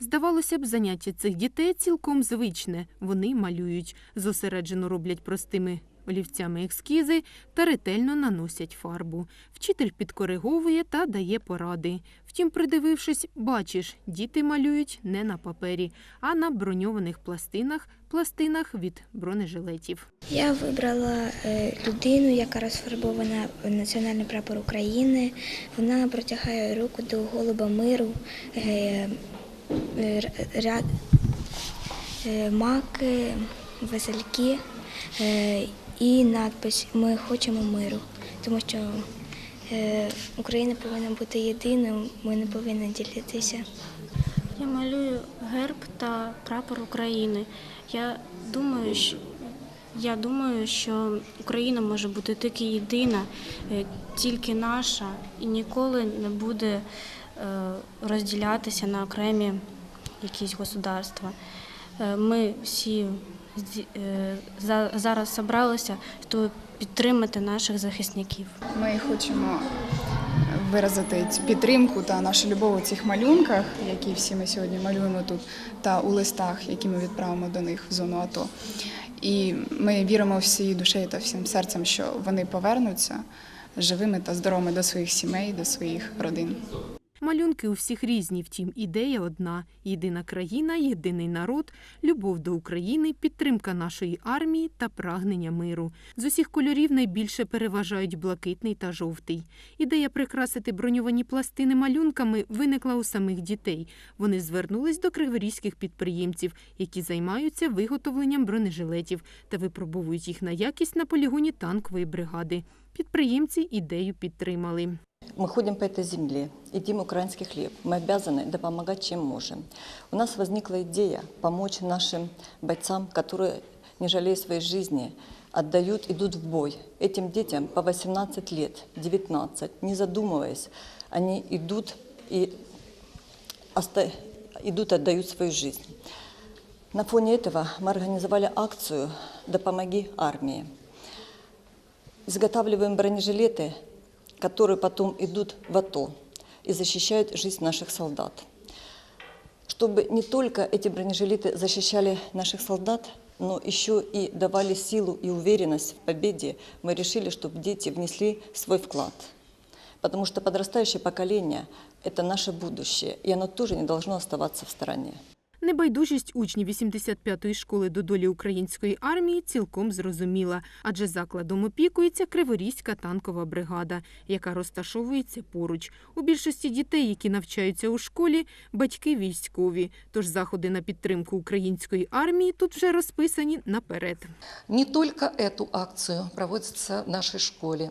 Здавалося б, заняття цих дітей цілком звичне. Вони малюють, зосереджено роблять простими олівцями ескізи та ретельно наносять фарбу. Вчитель підкориговує та дає поради. Втім, придивившись, бачиш, діти малюють не на папері, а на броньованих пластинах, пластинах від бронежилетів. Я вибрала е, людину, яка розфарбована в національний прапор України. Вона протягає руку до голуба миру, е, ряд, е, маки, васильки е, і надпис Ми хочемо миру, тому що е, Україна повинна бути єдиною, ми не повинні ділитися. Я малюю герб та прапор України. Я думаю, що я думаю, що Україна може бути тільки єдина, тільки наша, і ніколи не буде розділятися на окремі якісь государства. Е, Ми всі е, зараз зібралися, щоб підтримати наших захисників. Ми хочемо виразити підтримку та нашу любов у цих малюнках, які всі ми сьогодні малюємо тут, та у листах, які ми відправимо до них в зону АТО. І ми віримо всією душею та всім серцем, що вони повернуться живими та здоровими до своїх сімей, до своїх родин. Малюнки у всіх різні, втім, ідея одна: єдина країна, єдиний народ, любов до України, підтримка нашої армії та прагнення миру. З усіх кольорів найбільше переважають блакитний та жовтий. Ідея прикрасити броньовані пластини малюнками виникла у самих дітей. Вони звернулись до криворізьких підприємців, які займаються виготовленням бронежилетів та випробовують їх на якість на полігоні танкової бригади. Підприємці ідею підтримали. Мы ходим по этой земле, едим украинский хлеб. Мы обязаны да помогать, чем можем. У нас возникла идея помочь нашим бойцам, которые, не жалея своей жизни, отдают, идут в бой. Этим детям по 18 лет, 19, не задумываясь, они идут и оста- идут, отдают свою жизнь. На фоне этого мы организовали акцию «Да помоги армии». Изготавливаем бронежилеты, которые потом идут в АТО и защищают жизнь наших солдат. Чтобы не только эти бронежилеты защищали наших солдат, но еще и давали силу и уверенность в победе, мы решили, чтобы дети внесли свой вклад. Потому что подрастающее поколение – это наше будущее, и оно тоже не должно оставаться в стороне. Небайдужість учнів 85-ї школи до долі української армії цілком зрозуміла, адже закладом опікується Криворізька танкова бригада, яка розташовується поруч. У більшості дітей, які навчаються у школі, батьки військові. Тож заходи на підтримку української армії тут вже розписані наперед. Не только эту акцию проводится в нашей школе.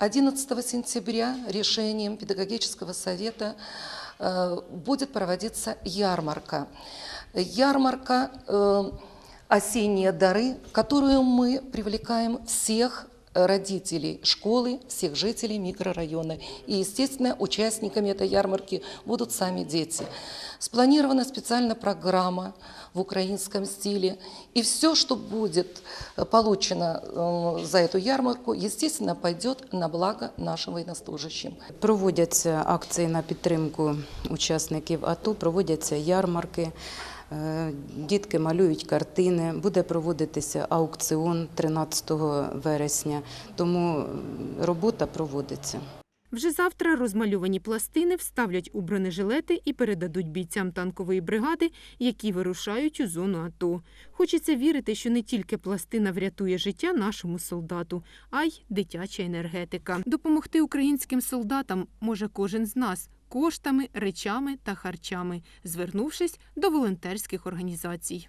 11 сентября решением педагогического совета будет проводиться ярмарка. Ярмарка э, «Осенние дары», в которую мы привлекаем всех родителей школы, всех жителей микрорайона. И, естественно, участниками этой ярмарки будут сами дети. Спланирована специальная программа в украинском стиле. И все, что будет э, получено э, за эту ярмарку, естественно, пойдет на благо нашим военнослужащим. Проводяться акції на підтримку учасників АТО, проводяться ярмарки. е, Дітки малюють картини, буде проводитися аукціон 13 вересня, тому робота проводиться. Вже завтра розмальовані пластини вставлять у бронежилети і передадуть бійцям танкової бригади, які вирушають у зону АТО. Хочеться вірити, що не тільки пластина врятує життя нашому солдату, а й дитяча енергетика. Допомогти українським солдатам може кожен з нас коштами, речами та харчами, звернувшись до волонтерських організацій.